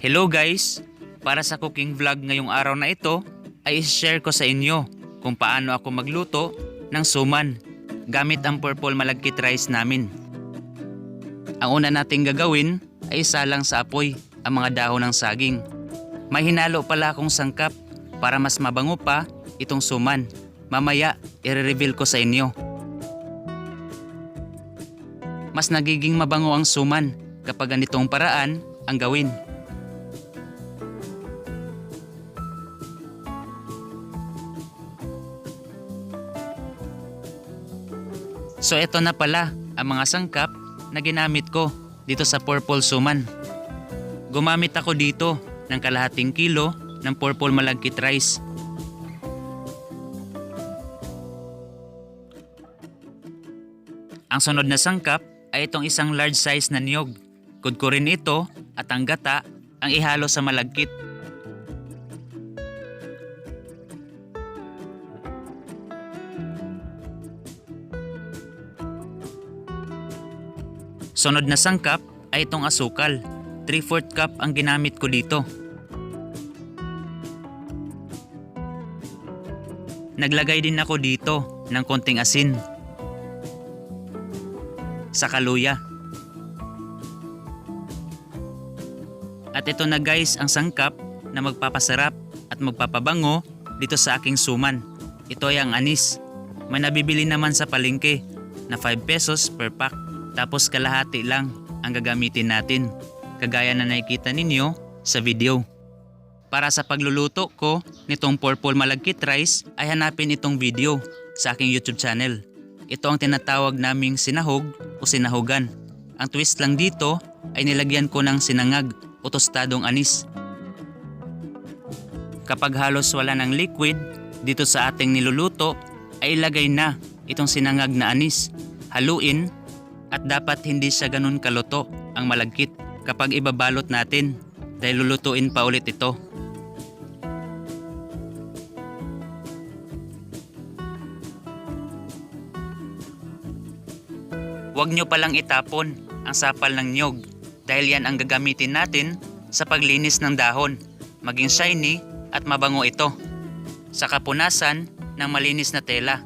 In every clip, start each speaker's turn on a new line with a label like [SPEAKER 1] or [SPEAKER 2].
[SPEAKER 1] Hello guys! Para sa cooking vlog ngayong araw na ito, ay share ko sa inyo kung paano ako magluto ng suman gamit ang purple malagkit rice namin. Ang una nating gagawin ay isalang sa apoy ang mga dahon ng saging. May hinalo pala akong sangkap para mas mabango pa itong suman. Mamaya, i-reveal ko sa inyo. Mas nagiging mabango ang suman kapag ganitong paraan ang gawin. So eto na pala ang mga sangkap na ginamit ko dito sa purple suman. Gumamit ako dito ng kalahating kilo ng purple malagkit rice. Ang sunod na sangkap ay itong isang large size na niyog. Kudkurin ito at ang gata ang ihalo sa malagkit. Sunod na sangkap ay itong asukal. 3-4 cup ang ginamit ko dito. Naglagay din ako dito ng konting asin. Sa kaluya. At ito na guys ang sangkap na magpapasarap at magpapabango dito sa aking suman. Ito ay ang anis. May nabibili naman sa palengke na 5 pesos per pack. Tapos kalahati lang ang gagamitin natin. Kagaya na nakikita ninyo sa video. Para sa pagluluto ko nitong purple malagkit rice ay hanapin itong video sa aking YouTube channel. Ito ang tinatawag naming sinahog o sinahugan. Ang twist lang dito ay nilagyan ko ng sinangag o tostadong anis. Kapag halos wala ng liquid dito sa ating niluluto ay ilagay na itong sinangag na anis. Haluin at dapat hindi siya ganun kaluto ang malagkit kapag ibabalot natin dahil lulutuin pa ulit ito. Huwag nyo palang itapon ang sapal ng nyog dahil yan ang gagamitin natin sa paglinis ng dahon. Maging shiny at mabango ito. Sa kapunasan ng malinis na tela.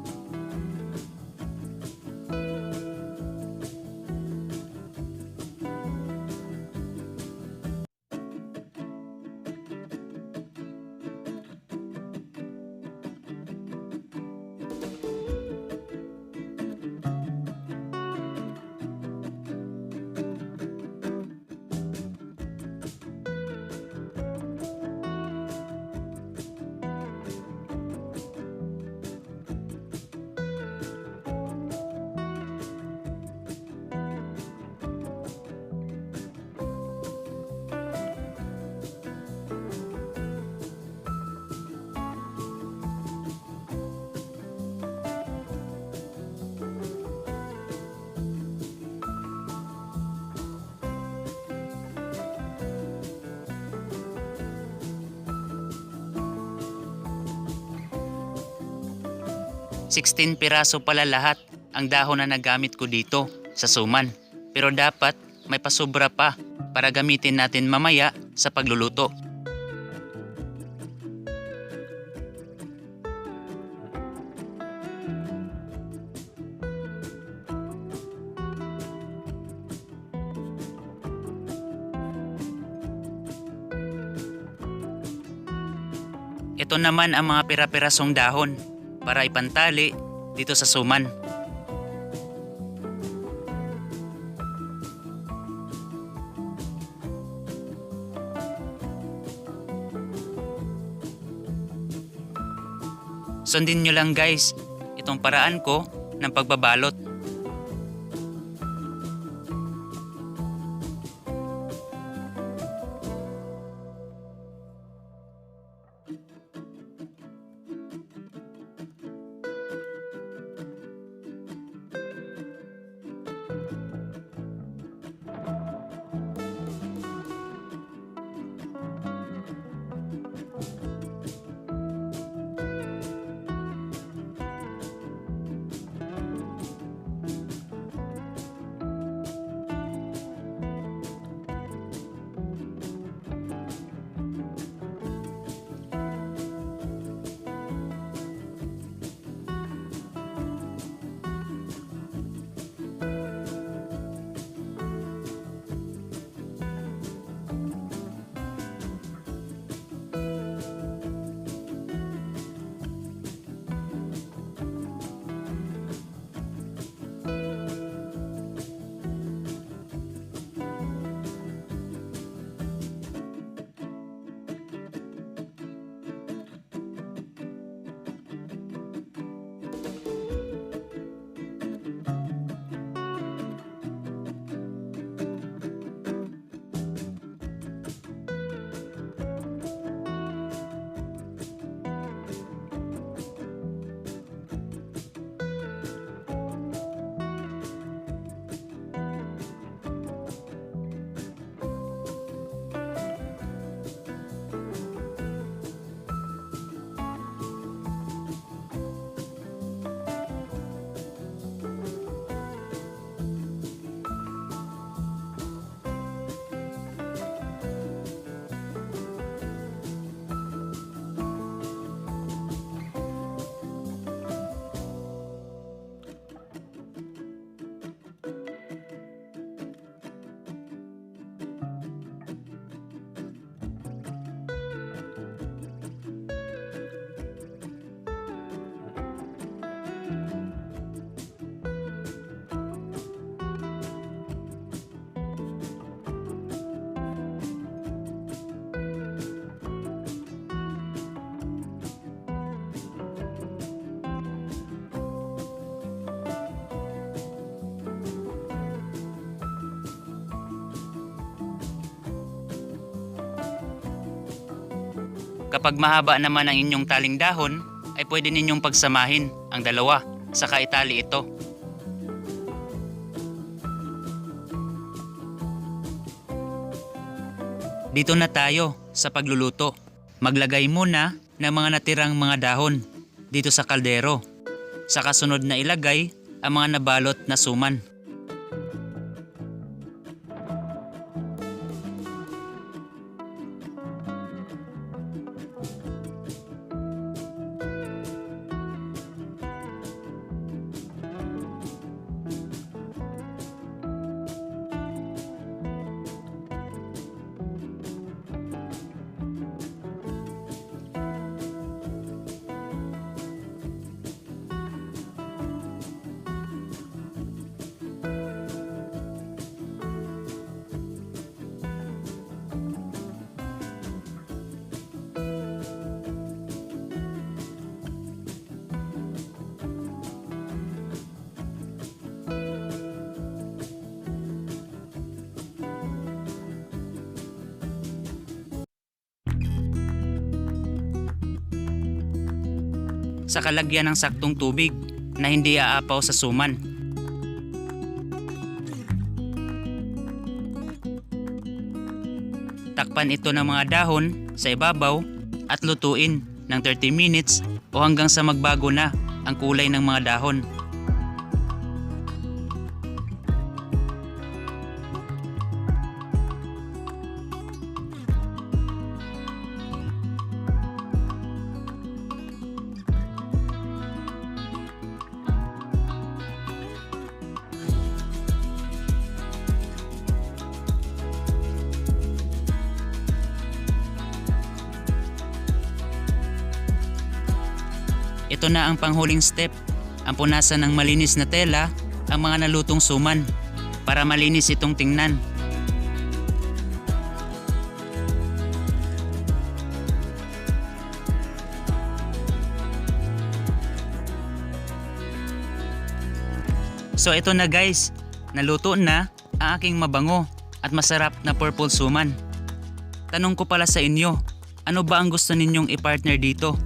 [SPEAKER 1] Sixteen piraso pala lahat ang dahon na nagamit ko dito sa suman. Pero dapat may pasobra pa para gamitin natin mamaya sa pagluluto. Ito naman ang mga pira-pirasong dahon para ipantali dito sa suman. Sundin nyo lang guys itong paraan ko ng pagbabalot. Kapag mahaba naman ang inyong taling dahon, ay pwede ninyong pagsamahin ang dalawa, saka itali ito. Dito na tayo sa pagluluto. Maglagay muna ng mga natirang mga dahon dito sa kaldero. Sa kasunod na ilagay ang mga nabalot na suman. Sa kalagyan ng saktong tubig na hindi aapaw sa suman. Takpan ito ng mga dahon sa ibabaw at lutuin ng 30 minutes o hanggang sa magbago na ang kulay ng mga dahon. Ito na ang panghuling step, ang punasan ng malinis na tela ang mga nalutong suman para malinis itong tingnan. So ito na guys, naluto na ang aking mabango at masarap na purple suman. Tanong ko pala sa inyo, ano ba ang gusto ninyong i-partner dito?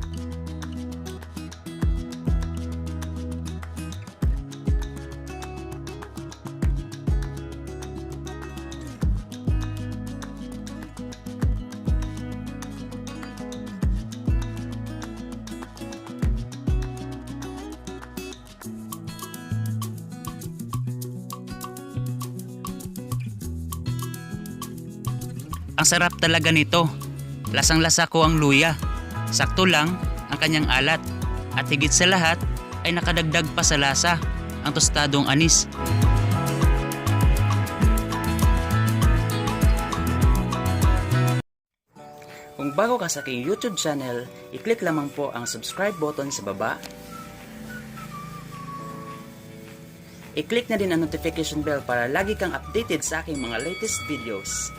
[SPEAKER 1] Ang sarap talaga nito. Lasang-lasa ko ang luya. Sakto lang ang kanyang alat. At higit sa lahat ay nakadagdag pa sa lasa ang tostadong anis. Kung bago ka sa aking YouTube channel, i-click lamang po ang subscribe button sa baba. I-click na din ang notification bell para lagi kang updated sa aking mga latest videos.